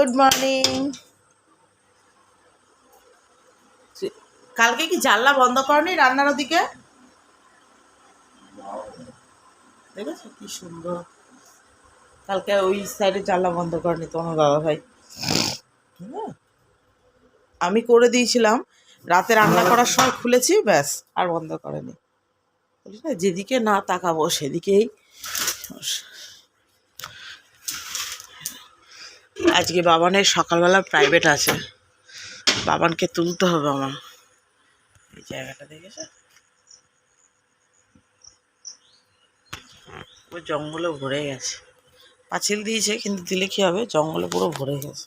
Good morning কালকে কি জানলা বন্ধ করনি রান্নার ওদিকে? দেখেছ কি সুন্দর। কালকে ওই সাইডে জানলা বন্ধ করেনি তোমার বাবা ভাই। হ্যাঁ। আমি করে দিয়েছিলাম। রাতে রান্না করার সময় খুলেছি, ব্যাস, আর বন্ধ করেনি। বলিস না, যেদিকে না তাকাবো সেদিকেই। সমস্যা। আজকে বাবানের সকালবেলা প্রাইভেট আছে। বাবানকে তুলতে হবে আমার। এই জায়গাটা দেখেছে? ও জঙ্গলে ভরে গেছে। পাঁচিল দিয়েছে, কিন্তু দিলে কী হবে? জঙ্গলে পুরো ভরে গেছে।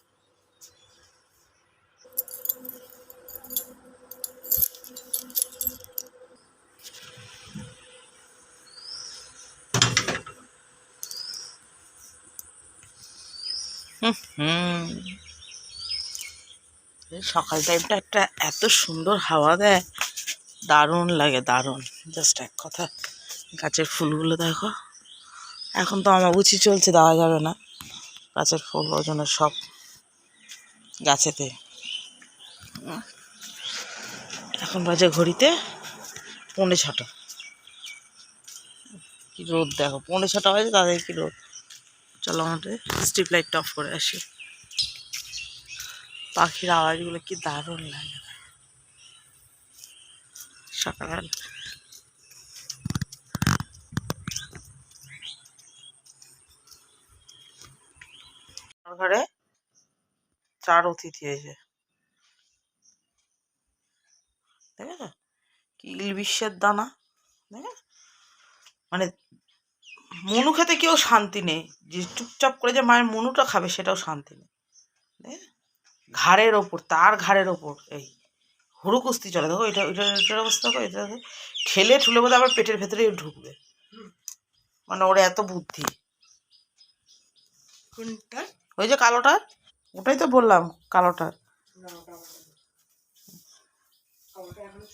হুম। সকাল টাইমটা একটা এত সুন্দর হাওয়া দেয়। দারুণ লাগে, দারুণ। জাস্ট এক কথা, গাছের ফুলগুলো দেখো। এখন তো আমার আমাবুচি চলছে, দেওয়া যাবে না। গাছের ফুল, ওই জন্য সব গাছেতে। এখন বাজে ঘড়িতে পৌনে ছটা। কি রোদ দেখো, পৌনে ছটা বাজে, তাদের কি রোদ? চলো আমাদের স্ট্রিট লাইটটা অফ করে আসি। পাখির আওয়াজগুলো কি দারুণ লাগে। আমার ঘরে চার অতিথি এসে দেখেছ কি ইলবিশ্বের দানা। দেখে মানে মনু খেতে কেউ শান্তি নেই। যে চুপচাপ করে যে মায়ের মনুটা খাবে সেটাও শান্তি নেই। ঘাড়ের ওপর তার ঘাড়ের ওপর এই হুড়ু কুস্তি চলে। দেখো এটা এটা এটার অবস্থা দেখো এটা। ঠেলে ঠুলে বোধহয় আবার পেটের ভেতরে ঢুকবে। মানে ওর এত বুদ্ধি। ওই যে কালোটা ওটাই তো বললাম কালোটার।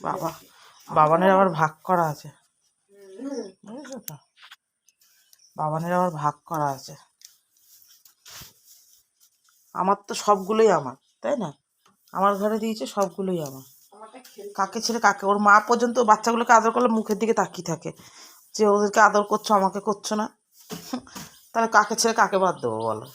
বাবা বাবানের আবার ভাগ করা আছে। বুঝেছ তো? বাবানের আবার ভাগ করা আছে। আমার তো সবগুলোই আমার, তাই না? আমার ঘরে দিয়েছে সবগুলোই আমার। কাকে ছেড়ে কাকে, ওর মা পর্যন্ত বাচ্চাগুলোকে আদর করলে মুখের দিকে তাকিয়ে থাকে। যে ওদেরকে আদর করছ, আমাকে করছ না। তাহলে কাকে ছেড়ে কাকে বাদ দেবো বলো?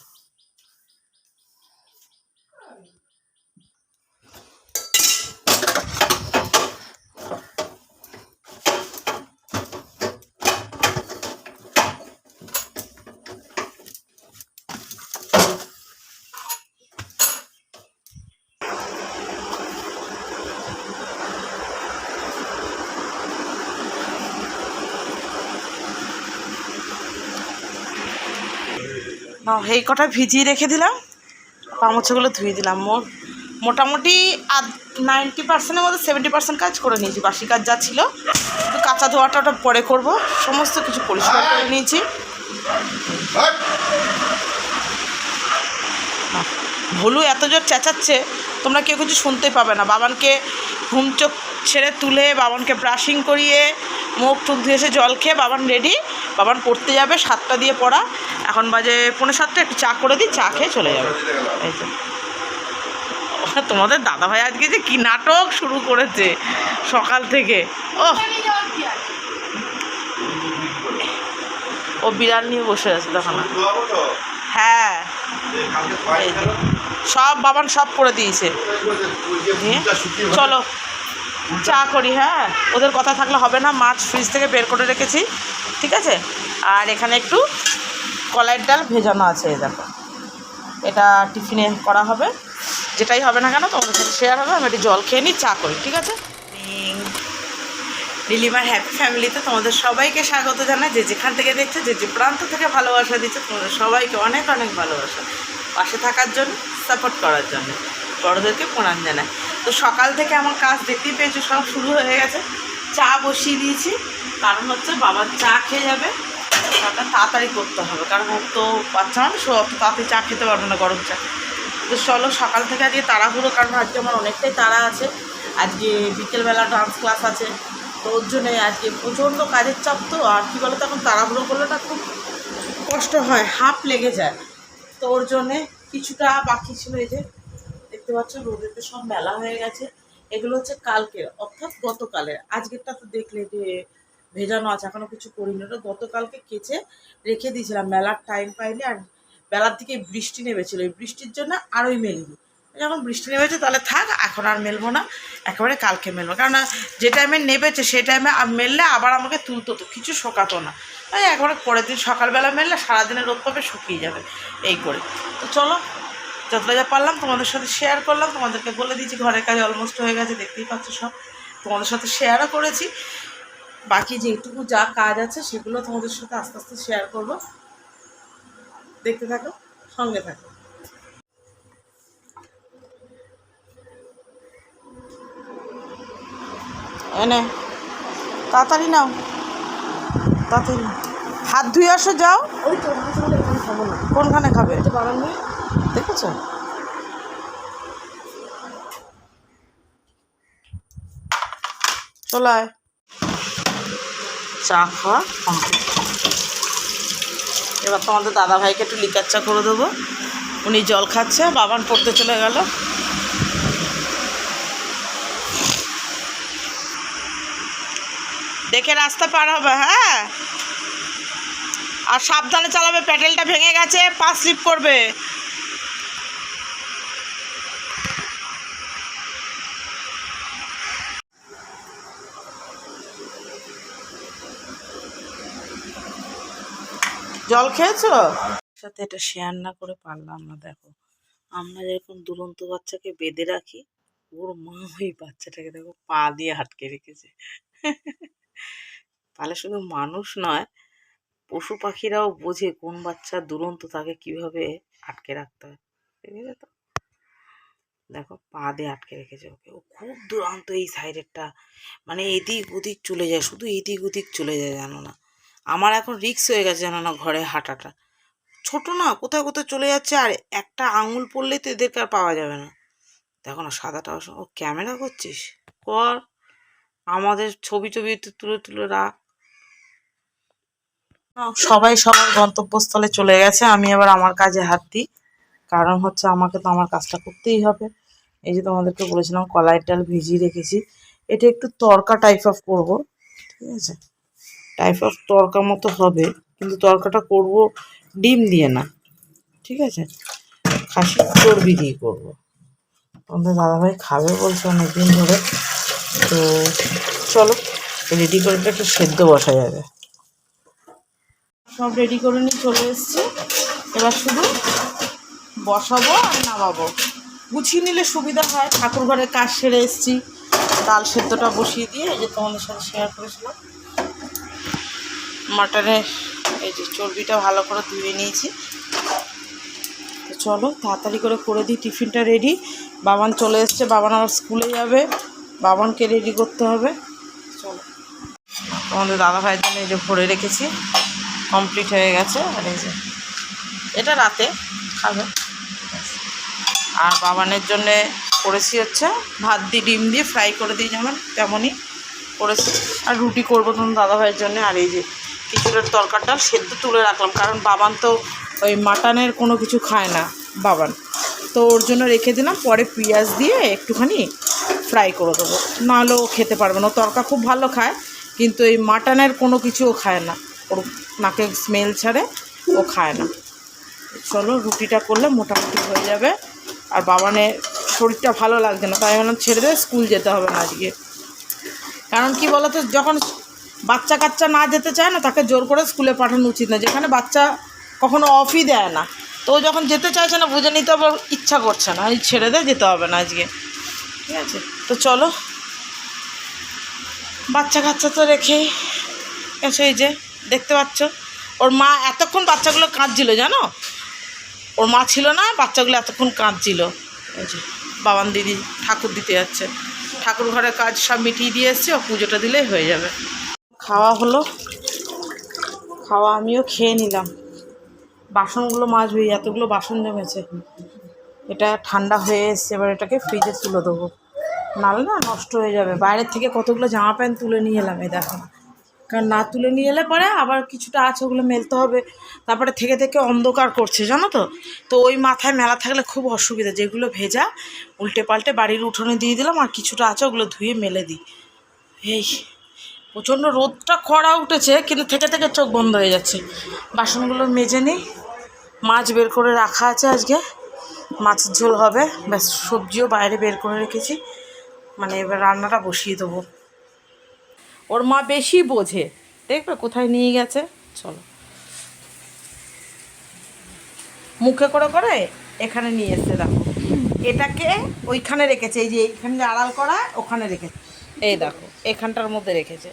এই কটা ভিজিয়ে রেখে দিলাম পামোছাগুলো ধুয়ে দিলাম। মোট, মোটামুটি আধ নাইনটি পার্সেন্টের মধ্যে সেভেন্টি পার্সেন্ট কাজ করে নিয়েছি, বাসি কাজ যা ছিল। কাঁচা ধোয়াটা ওটা পরে করব, সমস্ত কিছু পরিষ্কার করে নিয়েছি। ভুলু এত জোর চেঁচাচ্ছে, তোমরা কেউ কিছু শুনতে পাবে না। বাবানকে ঘুম চোখ ছেড়ে তুলে, বাবানকে ব্রাশিং করিয়ে, মুখ টুক ধুয়ে এসে জল খেয়ে বাবান রেডি বাবান পড়তে যাবে, সাতটা দিয়ে পড়া। এখন বাজে পনেরো সাতটা, একটু চা করে দিই, চা খেয়ে চলে যাবে। এই তো। তোমাদের দাদাভাই আজকে যে কি নাটক শুরু করেছে সকাল থেকে। ও ও বিড়াল নিয়ে বসে আছে, দেখো না। হ্যাঁ। সব বাবান সব করে দিয়েছে। চলো। চা করি হ্যাঁ। ওদের কথা থাকলে হবে না, মাছ ফ্রিজ থেকে বের করে রেখেছি। ঠিক আছে? আর এখানে একটু কলাইয়ের ডাল ভেজানো আছে দেখো। এটা টিফিনে করা হবে। যেটাই হবে না কেন, তোমাদের সাথে শেয়ার হবে, আমি একটু জল খেয়ে নিই, চা করি, ঠিক আছে? নীলিমার হ্যাপি ফ্যামিলিতে তোমাদের সবাইকে স্বাগত জানাই। যে যেখান থেকে দেখছ, যে যে প্রান্ত থেকে ভালোবাসা দিচ্ছে, তোমাদের সবাইকে অনেক অনেক ভালোবাসা। পাশে থাকার জন্য সাপোর্ট করার জন্য। বড়োদেরকে প্রণাম জানায় তো সকাল থেকে আমার কাজ দেখতেই পেয়েছ, সব শুরু হয়ে গেছে। চা বসিয়ে দিয়েছি। কারণ হচ্ছে বাবার চা খেয়ে যাবে। চাটা তাড়াতাড়ি করতে হবে। কারণ ওর তো বাচ্চা মানুষ, ও অত তাড়াতাড়ি চা খেতে পারবে না গরম চা। তো চলো, সকাল থেকে আজকে তাড়াহুড়ো, কারণ আজকে আমার অনেকটাই তাড়া আছে। আজকে বিকেলবেলা ডান্স ক্লাস আছে। তো ওর জন্যে আজকে প্রচণ্ড কাজের চাপ তো, আর কী বলো এখন তাড়াহুড়ো করলে না খুব কষ্ট হয়, হাঁপ লেগে যায়। তো ওর জন্যে কিছুটা বাকি ছিল এই যে, দেখতে পাচ্ছ রোদেতে সব মেলা হয়ে গেছে। এগুলো হচ্ছে কালকের, অর্থাৎ গতকালের। আজকেরটা তো দেখলে যে ভেজানো আছে, এখনও কিছু করিনি। ওটা গতকালকে কেচে রেখে দিয়েছিলাম। মেলার টাইম পাইনি আর বেলার দিকে বৃষ্টি নেমেছিল। এই বৃষ্টির জন্য আরোই মেলিনি যখন বৃষ্টি নেমেছে, তাহলে থাক, এখন আর মেলবো না। একেবারে কালকে মেলবো। কারণ যে টাইমে নেবেছে সেই টাইমে মেললে আবার আমাকে তুলতো তো, কিছু শোকাতো না। তাই একেবারে পরের দিন সকালবেলা মেললে সারাদিনের রোদ পাবে, শুকিয়ে যাবে। এই করে। তো চলো যতটা যা পারলাম তোমাদের সাথে শেয়ার করলাম তোমাদেরকে বলে দিয়েছি ঘরের কাজ অলমোস্ট হয়ে গেছে দেখতেই পাচ্ছ সব। তোমাদের সাথে শেয়ারও করেছি। বাকি যেটুকু যা কাজ আছে সেগুলো তোমাদের সাথে আস্তে আস্তে শেয়ার করব। দেখতে থাকো সঙ্গে থাকো। এনে তাড়াতাড়ি নাও। তাড়াতাড়ি। হাত ধুয়ে আসো যাও। ওই তো আমি তাহলে এখানে খাব না। কোনখানে খাবে? দেখেছ চলায় চা খাওয়া এবার তোমাদের দাদা ভাইকে একটু লিকার চা করে দেবো। উনি জল খাচ্ছে, বাবান পড়তে চলে গেল। দেখে রাস্তা পার হবে হ্যাঁ? আর সাবধানে চালাবে, প্যাডেলটা ভেঙে গেছে, পা স্লিপ করবে। জল খেয়েছো? সাথে এটা শেয়ার না করে পারলাম না, দেখো। আমরা যেরকম দুরন্ত বাচ্চাকে বেঁধে রাখি, ওর মা ওই বাচ্চাটাকে দেখো পা দিয়ে আটকে রেখেছে। তাহলে শুধু মানুষ নয়, পশু পাখিরাও বোঝে কোন বাচ্চা দুরন্ত তাকে কীভাবে আটকে রাখতে হয়। তো? দেখো, পা দিয়ে আটকে রেখেছে ওকে। ও খুব দুরন্ত এই সাইডেরটা মানে এদিক ওদিক চলে যায়, শুধু এদিক ওদিক চলে যায়, জানো না? আমার এখন রিক্স হয়ে গেছে জানো না ঘরে হাঁটাটা। ছোট না, কোথায় কোথায় চলে যাচ্ছে আর একটা আঙুল পড়লেই তো এদেরকে আর পাওয়া যাবে না। দেখো না, সাদাটা ও ক্যামেরা করছিস? কর। আমাদের ছবি টবি তুলে তুলে রাখ। সবাই সবার গন্তব্যস্থলে চলে গেছে, আমি এবার আমার কাজে হাত দিই। কারণ হচ্ছে আমাকে তো আমার কাজটা করতেই হবে। এই যে তোমাদেরকে বলেছিলাম কলাই ডাল ভিজিয়ে রেখেছি। এটা একটু তরকা টাইপ অফ করব, ঠিক আছে? টাইপ অফ তরকা মতো হবে, কিন্তু তরকাটা করব ডিম দিয়ে না, ঠিক আছে? খাসির চর্বি দিয়ে করব। তোমাদের দাদাভাই খাবে বলছে অনেকদিন ধরে, তো চলো রেডি করে একটু সেদ্ধ বসা যাবে। সব রেডি করে নিয়ে চলে এসেছি। এবার শুধু বসাবো আর নামাবো। গুছিয়ে নিলে সুবিধা হয় ঠাকুর ঘরে কাজ সেরে এসেছি। ডাল সেদ্ধটা বসিয়ে দিয়ে এই যে তোমাদের সাথে শেয়ার করেছিলাম। মাটনের এই যে চর্বিটা ভালো করে ধুয়ে নিয়েছি। তো চলো, তাড়াতাড়ি করে করে দিই, টিফিনটা রেডি বাবান চলে এসছে, বাবান আবার স্কুলে যাবে। বাবানকে রেডি করতে হবে। চলো। আমাদের দাদা ভাইয়ের জন্য এই যে ভরে রেখেছি কমপ্লিট হয়ে গেছে। আর এই যে, এটা রাতে খাবে। আর বাবানের জন্যে করেছি হচ্ছে ভাত দিয়ে, ডিম দিয়ে ফ্রাই করে দিই যেমন তেমনই করেছি। আর রুটি করব তখন দাদা ভাইয়ের জন্য। আর এই যে কিছুটার তরকারটা সেদ্ধ তুলে রাখলাম, কারণ বাবান তো ওই মাটনের কোনো কিছু খায় না, বাবান। তো ওর জন্য রেখে দিলাম, পরে পেঁয়াজ দিয়ে একটুখানি ফ্রাই করে দেবো। নাহলে ও খেতে পারবে না তরকা খুব ভালো খায়, কিন্তু এই মাটনের কোনো কিছু ও খায় না। ওর নাকে স্মেল ছাড়ে, ও খায় না। চলো, রুটিটা করলে মোটামুটি হয়ে যাবে। আর বাবানের শরীরটা ভালো লাগছে না, তাই বললাম, ছেড়ে দে, স্কুল যেতে হবে না আজকে। কারণ কি বলতো, যখন বাচ্চা কাচ্চা না যেতে চায় না, তাকে জোর করে স্কুলে পাঠানো উচিত না, যেখানে বাচ্চা কখনো অফই দেয় না। তো ও যখন যেতে চাইছে না, বুঝে নিতে আবার ইচ্ছা করছে না, এই ছেড়ে দে, যেতে হবে না আজকে। ঠিক আছে? তো চলো। বাচ্চা কাচ্চা তো রেখেই এসে এই যে, দেখতে পাচ্ছ? ওর মা এতক্ষণ বাচ্চাগুলো কাঁদছিল, জানো? ওর মা ছিল না, বাচ্চাগুলো এতক্ষণ কাঁদছিল। বাবান দিদি ঠাকুর দিতে যাচ্ছে। ঠাকুর ঘরের কাজ সব মিটিয়ে দিয়ে এসছে, ও পুজোটা দিলেই হয়ে যাবে। খাওয়া হলো। খাওয়া আমিও খেয়ে নিলাম। বাসনগুলো মাজবে, এতগুলো বাসন জমেছে। এটা ঠান্ডা হয়ে এসছে, এবার এটাকে ফ্রিজে তুলে দেবো। নাহলে না নষ্ট হয়ে যাবে। বাইরের থেকে কতগুলো জামা প্যান্ট তুলে নিয়ে এলাম, এই দেখো। কারণ না তুলে নিয়ে এলে পরে আবার কিছুটা আছে, ওগুলো মেলতে হবে। তারপরে থেকে থেকে অন্ধকার করছে, জানো তো? তো ওই মাথায় মেলা থাকলে খুব অসুবিধা। যেগুলো ভেজা, উল্টে পাল্টে বাড়ির উঠোনে দিয়ে দিলাম, আর কিছুটা আছে, ওগুলো ধুয়ে মেলে দিই। এই প্রচণ্ড রোদটা খরা উঠেছে, কিন্তু থেকে থেকে চোখ বন্ধ হয়ে যাচ্ছে। বাসনগুলো মেজে নিই, মাছ বের করে রাখা আছে আজকে। মাছের ঝোল হবে, ব্যাস সবজিও বাইরে বের করে রেখেছি। মানে এবার রান্নাটা বসিয়ে দেবো। ওর মা বেশি বোঝে। দেখবে কোথায় নিয়ে গেছে? চলো। মুখে করে করে এখানে নিয়ে এসছে, দেখো। এটাকে ওইখানে রেখেছে, এই যে এইখানে আড়াল করা, ওখানে রেখেছে। এই দেখো, এখানটার মধ্যে রেখেছে।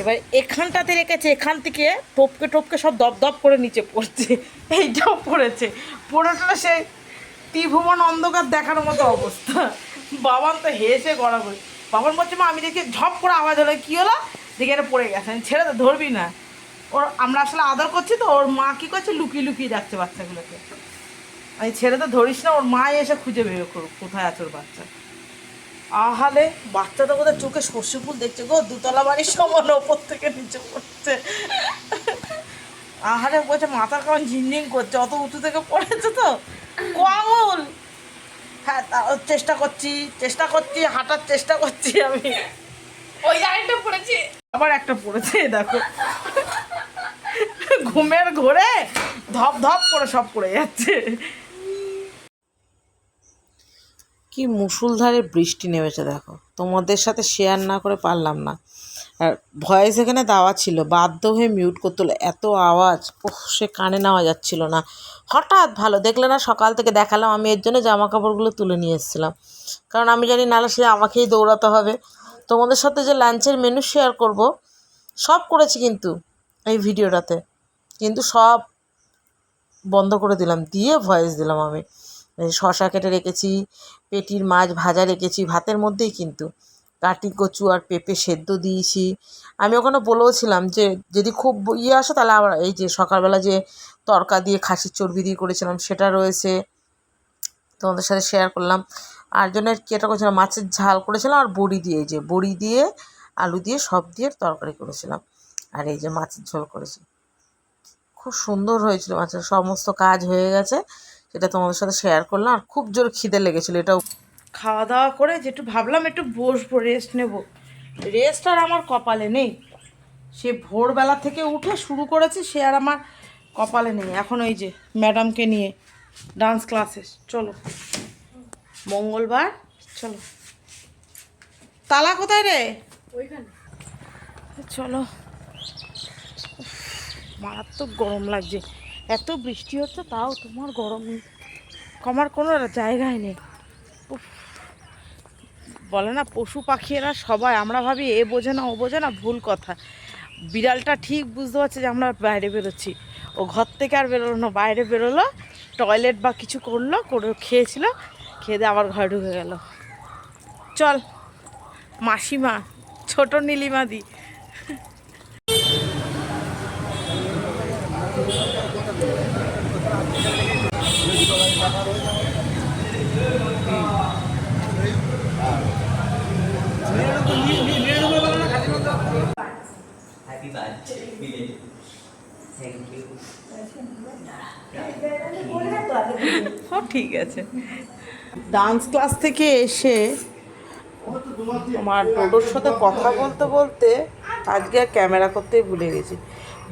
এবার এখানটাতে রেখেছে, এখান থেকে টপকে টপকে সব দপ দপ করে নিচে পড়ছে। এইটাও পড়েছে। পড়েটা সে ত্রিভুবন অন্ধকার দেখার মতো অবস্থা। বাবান তো হেসে গড়া করে বাবান বলছে, মা, আমি দেখি ঝপ করে আওয়াজ হলো। কী হলো? দেখে এটা পড়ে গেছে। আমি ছেড়ে ধরবি না। ওর, আমরা আসলে আদর করছি তো, ওর মা কী করছে? লুকিয়ে লুকিয়ে যাচ্ছে বাচ্চাগুলোকে। আমি ছেড়ে তো ধরিস না। ওর মা এসে খুঁজে বের করুক, কোথায় আছে ওর বাচ্চা। আহালে বাচ্চাটা বোধহয় চোখে সর্ষে ফুল দেখছে গো দুতলা বাড়ির সমান ওপর থেকে নিচে পড়ছে। আহারে বলছে মাথার কেমন ঝিনঝিন করছে অত উঁচু থেকে পড়েছে তো। কোয়াঙুল হ্যাঁ তা চেষ্টা করছি চেষ্টা করছি হাঁটার চেষ্টা করছি আমি। ওই আরেকটা পড়েছে। আবার একটা পড়েছে দেখো। ঘুমের ঘোরে ধপ ধপ করে সব পড়ে যাচ্ছে। কি মুসুলধারে বৃষ্টি নেমেছে দেখো। তোমাদের সাথে শেয়ার না করে পারলাম না। আর ভয়েস এখানে দেওয়া ছিল, বাধ্য হয়ে মিউট করতে হলো। এত আওয়াজ ওহ সে কানে নেওয়া যাচ্ছিল না। হঠাৎ ভালো, দেখলে না সকাল থেকে দেখালাম, আমি এর জন্য জামা কাপড়গুলো তুলে নিয়ে এসেছিলাম। কারণ আমি জানি নাহলে সে আমাকেই দৌড়াতে হবে। তোমাদের সাথে যে লাঞ্চের মেনু শেয়ার করব, সব করেছি কিন্তু এই ভিডিওটাতে। কিন্তু সব বন্ধ করে দিলাম, দিয়ে ভয়েস দিলাম আমি। শশা কেটে রেখেছি, পেটির মাছ ভাজা রেখেছি, ভাতের মধ্যেই কিন্তু কাটি, কচু আর পেঁপে সেদ্ধ দিয়েছি। আমি ওখানে বলেওছিলাম যে, যদি খুব ইয়ে আসে তাহলে আবার এই যে সকালবেলা যে তরকা দিয়ে খাসির চর্বি দিয়ে করেছিলাম সেটা রয়েছে। তোমাদের সাথে শেয়ার করলাম। আর জন্য কি এটা করেছিলাম? মাছের ঝাল করেছিলাম আর বড়ি দিয়ে যে বড়ি দিয়ে, আলু দিয়ে সব দিয়ে তরকারি করেছিলাম। আর এই যে মাছের ঝোল করেছি। খুব সুন্দর হয়েছিল মাছের, সমস্ত কাজ হয়ে গেছে। সেটা তোমাদের সাথে শেয়ার করলাম আর খুব জোর খিদে লেগেছিলো এটাও খাওয়া দাওয়া করে যে একটু ভাবলাম একটু বসবো রেস্ট নেব। রেস্ট আর আমার কপালে নেই। সে ভোরবেলা থেকে উঠে শুরু করেছে সে আর আমার কপালে নেই। এখন ওই যে ম্যাডামকে নিয়ে ডান্স ক্লাসে চলো। মঙ্গলবার চলো। তালা কোথায় রে? ওইখানে। চলো। মারাত্মক গরম লাগছে। এত বৃষ্টি হচ্ছে, তাও তোমার গরম কমার কোনো জায়গায় নেই। বলে না, পশু পাখি এরা সবাই, আমরা ভাবি এ বোঝে না, ও বোঝে না, ভুল কথা। বিড়ালটা ঠিক বুঝতে পারছে যে আমরা বাইরে বেরোচ্ছি। ও ঘর থেকে আর বেরোলো না, বাইরে বেরোলো, টয়লেট বা কিছু করল, করে খেয়েছিল, খেয়ে দিয়ে আবার ঘরে ঢুকে গেল। চল, মাসিমা, ছোট নীলিমাদি। Happy birthday, Milen. Thank you. সব ঠিক আছে। ডান্স ক্লাস থেকে এসে তোমার টোটোর সাথে কথা বলতে বলতে আজকে আর ক্যামেরা করতেই ভুলে গেছি।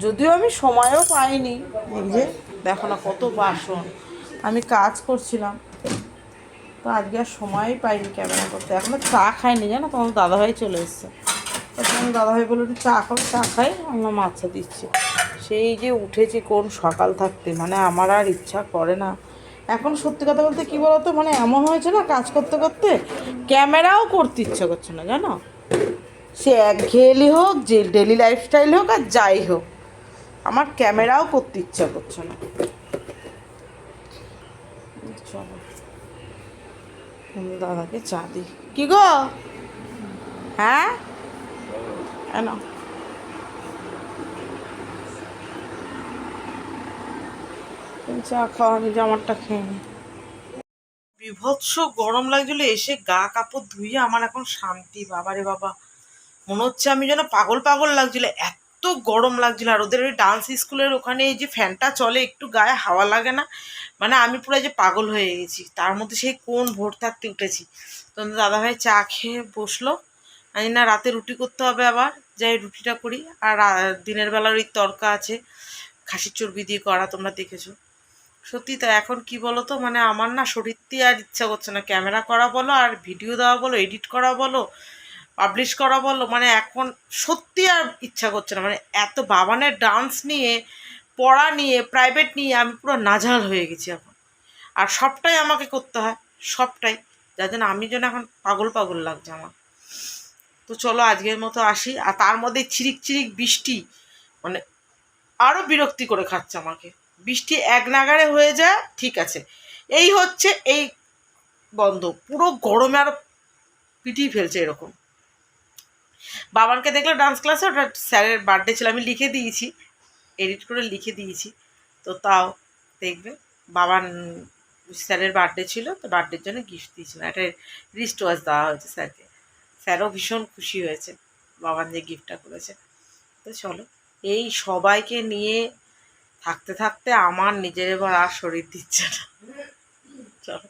যদিও আমি সময়ও পাইনি। এই যে দেখো না কত বাসন। আমি কাজ করছিলাম। তো আজকে আর সময়ই পাইনি ক্যামেরা করতে। এখনও চা খাইনি জানো? তোমার দাদাভাই চলে এসছে। তো তোমার দাদাভাই বলল একটু চা খাও, চা খাই, আমরা মাছা দিচ্ছি। সেই যে উঠেছি কোন সকাল থাকতে মানে আমার আর ইচ্ছা করে না। এখন সত্যি কথা বলতে কী বলতো মানে এমন হয়েছে না কাজ করতে করতে ক্যামেরাও করতে ইচ্ছে করছে না, জানো? সে একঘেয়েলি হোক, যে ডেলি লাইফস্টাইল হোক আর যাই হোক, আমার ক্যামেরাও করতে ইচ্ছা করছে না। চলো দাদাকে চা দিই। কি গো? হ্যাঁ? কেন চা খাওয়া জামারটা খেয়ে নি বিভৎস গরম লাগছিল, এসে গা কাপড় ধুয়ে আমার এখন শান্তি, বাবারে বাবা। মনে হচ্ছে আমি যেন পাগল পাগল লাগছিল, এত গরম লাগছিল। আর ওদের ওই ডান্স স্কুলের ওখানে এই যে ফ্যানটা চলে, একটু গায়ে হাওয়া লাগে না? মানে আমি পুরো যে পাগল হয়ে গেছি। তার মধ্যে সেই কোন ভোর থাকতে উঠেছি। তোমাদের দাদাভাই চা খেয়ে বসল। আমি না, রাতে রুটি করতে হবে আবার, যাই রুটিটা করি। আর দিনের বেলার ওই তরকা আছে, খাসির চর্বি দিয়ে করা তোমরা দেখেছ। সত্যি তো, এখন কি বলো তো মানে আমার না শরীরতে আর ইচ্ছা করছে না। ক্যামেরা করা বলো, আর ভিডিও দেওয়া বলো, এডিট করা বলো, পাবলিশ করা বলো মানে এখন সত্যি আর ইচ্ছা করছে না। মানে এত বাবানের ডান্স নিয়ে, পড়া নিয়ে প্রাইভেট নিয়ে আমি পুরো নাজাল হয়ে গেছি এখন। আর সবটাই আমাকে করতে হয়, সবটাই। যার জন্য আমি যেন এখন পাগল পাগল লাগছে আমার। তো চলো আজকের মতো আসি। আর তার মধ্যে চিরিক চিরিক বৃষ্টি মানে আরও বিরক্তি করে খাচ্ছে আমাকে। বৃষ্টি এক নাগারে হয়ে যায়, ঠিক আছে। এই হচ্ছে এই বন্ধ। পুরো গরমে আরও পিটিয়ে ফেলছে এরকম। বাবানকে দেখল ডান্স ক্লাসে ওটা স্যারের বার্থডে ছিল, আমি লিখে দিয়েছি। এডিট করে লিখে দিয়েছি। তো তাও দেখবে, বাবান স্যারের বার্থডে ছিল, তো বার্থডের জন্য গিফট দিয়েছিল। একটা রিস্ট ওয়াচ দেওয়া হয়েছে স্যারকে। স্যারও ভীষণ খুশি হয়েছে। বাবান যে গিফটটা করেছে। তো চলো, এই সবাইকে নিয়ে থাকতে থাকতে আমার নিজের এবার আর শরীর দিচ্ছে না। চলো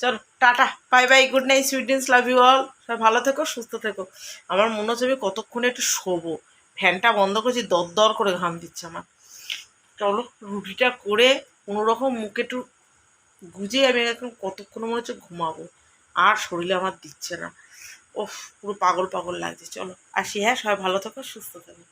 চলো, tata bye bye good night sweet dreams love you all সব ভালো থেকো, সুস্থ থেকো। আমার মনে হচ্ছে আমি কতক্ষণে একটু শোবো। ফ্যানটা বন্ধ করেছি, দর দর করে ঘাম দিচ্ছে আমার। চলো, রুটিটা করে কোনো রকম মুখে একটু গুজে আমি এখন কতক্ষণ মনে হচ্ছে ঘুমাবো। আর শরীরে আমার দিচ্ছে না। ওফ পুরো পাগল পাগল লাগছে চলো। আসি হ্যাঁ সবাই ভালো থাকো সুস্থ থাকো।